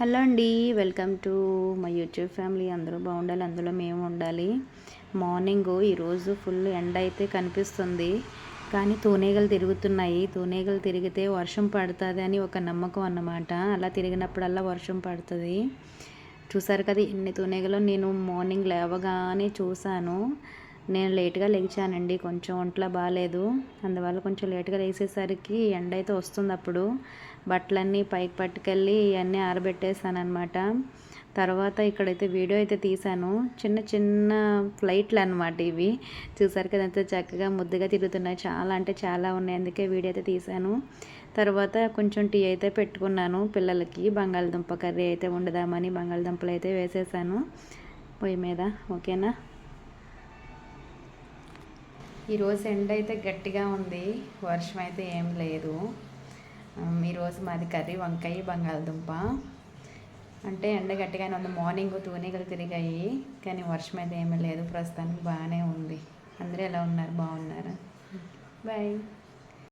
Hello అండి welcome to my YouTube family. అందరూ బాగుండాలి అందులో మేము ఉండాలి. మార్నింగ్ ఈరోజు ఫుల్ ఎండ అయితే కనిపిస్తుంది. కానీ తూనేగలు తిరుగుతున్నాయి. తూనేగలు తిరిగితే వర్షం పడుతుంది అని ఒక నమ్మకం అన్నమాట. అలా తిరిగినప్పుడల్లా వర్షం పడుతుంది. చూసారు కదా ఎన్ని తూనేగలు నేను మార్నింగ్ లేవగానే చూశాను. నేను లేట్గా లేచానండి. కొంచెం ఒంట్లో బాగాలేదు అందువల్ల కొంచెం లేట్గా లేచేసరికి ఎండ అయితే వస్తుంది అప్పుడు బట్టలన్నీ పైకి పట్టుకెళ్ళి ఇవన్నీ ఆరబెట్టేసాను అనమాట తర్వాత ఇక్కడైతే వీడియో అయితే తీశాను. చిన్న చిన్న ఫ్లైట్లు అనమాట ఇవి. చూసారు కదా ఎంత చక్కగా ముద్దుగా తిరుగుతున్నాయి. చాలా అంటే చాలా ఉన్నాయి. అందుకే వీడియో అయితే తీశాను. తర్వాత కొంచెం టీ అయితే పెట్టుకున్నాను పిల్లలకి. బంగాళదుంప కర్రీ అయితే వండుదామని బంగాళదుంపలు అయితే వేసేసాను. పొయ్యి మీద. ఓకేనా? ఈరోజు ఎండ అయితే గట్టిగా ఉంది. వర్షం అయితే ఏం లేదు. ఈరోజు మాది కర్రీ వంకాయ బంగాళదుంప. అంటే ఎండ గట్టిగానే ఉంది. మార్నింగ్ తూనీగలు తిరిగాయి. కానీ వర్షం అయితే ఏమీ లేదు. ప్రస్తుతానికి బాగానే ఉంది. అందరూ ఎలా ఉన్నారు? బాగున్నారు? బాయ్.